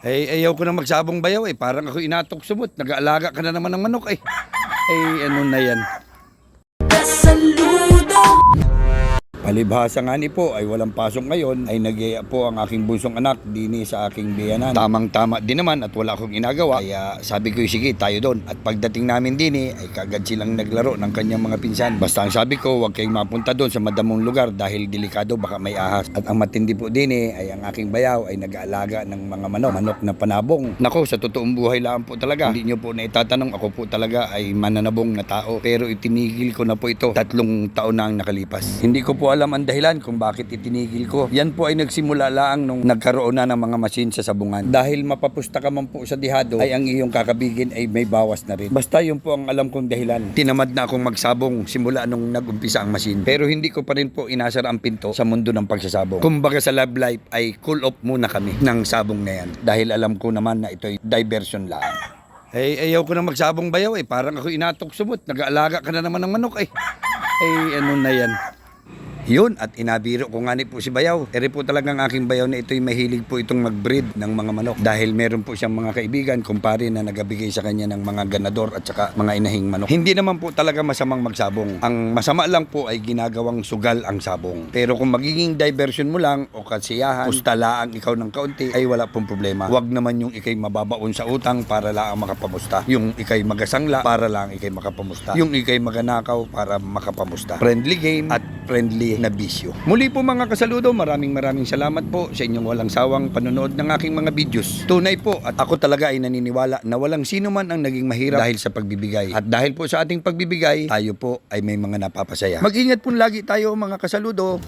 Eh, ayaw ko na magsabong bayaw eh. Parang ako inatok sumot. Nag-aalaga ka na naman ng manok eh. Eh, ano na yan. Palibhasa nga ni po ay walang pasok ngayon ay nag po ang aking bunsong anak dini sa aking biyanan. Tamang tama din naman at wala akong inagawa kaya sabi ko sige tayo doon. At pagdating namin dini ay kagad silang naglaro ng kanyang mga pinsan. Basta ang sabi ko huwag kayong mapunta doon sa madamong lugar dahil delikado baka may ahas. At ang matindi po dini ay ang aking bayaw ay nag-aalaga ng mga manok. Manok na panabong. Nako sa totoong buhay lang po talaga. Hindi nyo po na itatanong ako po talaga ay mananabong na tao. Pero itinigil ko na po ito. Tatlong taon na ang nakalipas. Hindi ko po alam ang dahilan kung bakit itinigil ko. Yan po ay nagsimula lang nung nagkaroon na ng mga masin sa sabungan. Dahil mapapusta ka man po sa dihado ay ang iyong kakabigin ay may bawas na rin. Basta yun po ang alam kong dahilan. Tinamad na akong magsabong simula nung nag-umpisa ang masin. Pero hindi ko pa rin po inasar ang pinto sa mundo ng pagsasabong. Kumbaga sa love life ay cool off muna kami ng sabong na yan. Dahil alam ko naman na ito'y diversion lang. Eh, ayaw ko na magsabong bayaw eh. Parang ako inatok sumot. Nag-aalaga ka na naman ng manok eh. Eh, ano na yan. Yun, at inabiro ko nga ni po si Bayaw. Ere po talagang aking Bayaw na ito'y mahilig po itong mag-breed ng mga manok. Dahil meron po siyang mga kaibigan, kumpare na nagabigay sa kanya ng mga ganador at saka mga inahing manok. Hindi naman po talaga masamang magsabong. Ang masama lang po ay ginagawang sugal ang sabong. Pero kung magiging diversion mo lang o kasiyahan, pustalaang ikaw ng kaunti, ay wala pong problema. Huwag naman yung ikay mababaon sa utang para lang makapamusta. Yung ikay magasangla para lang ikay makapamusta. Yung ikay maganakaw para makapamusta. Friendly game at friendly na bisyo. Muli po mga kasaludo, maraming maraming salamat po sa inyong walang sawang panonood ng aking mga videos. Tunay po at ako talaga ay naniniwala na walang sino man ang naging mahirap dahil sa pagbibigay. At dahil po sa ating pagbibigay, tayo po ay may mga napapasaya. Mag-ingat po lagi tayo mga kasaludo.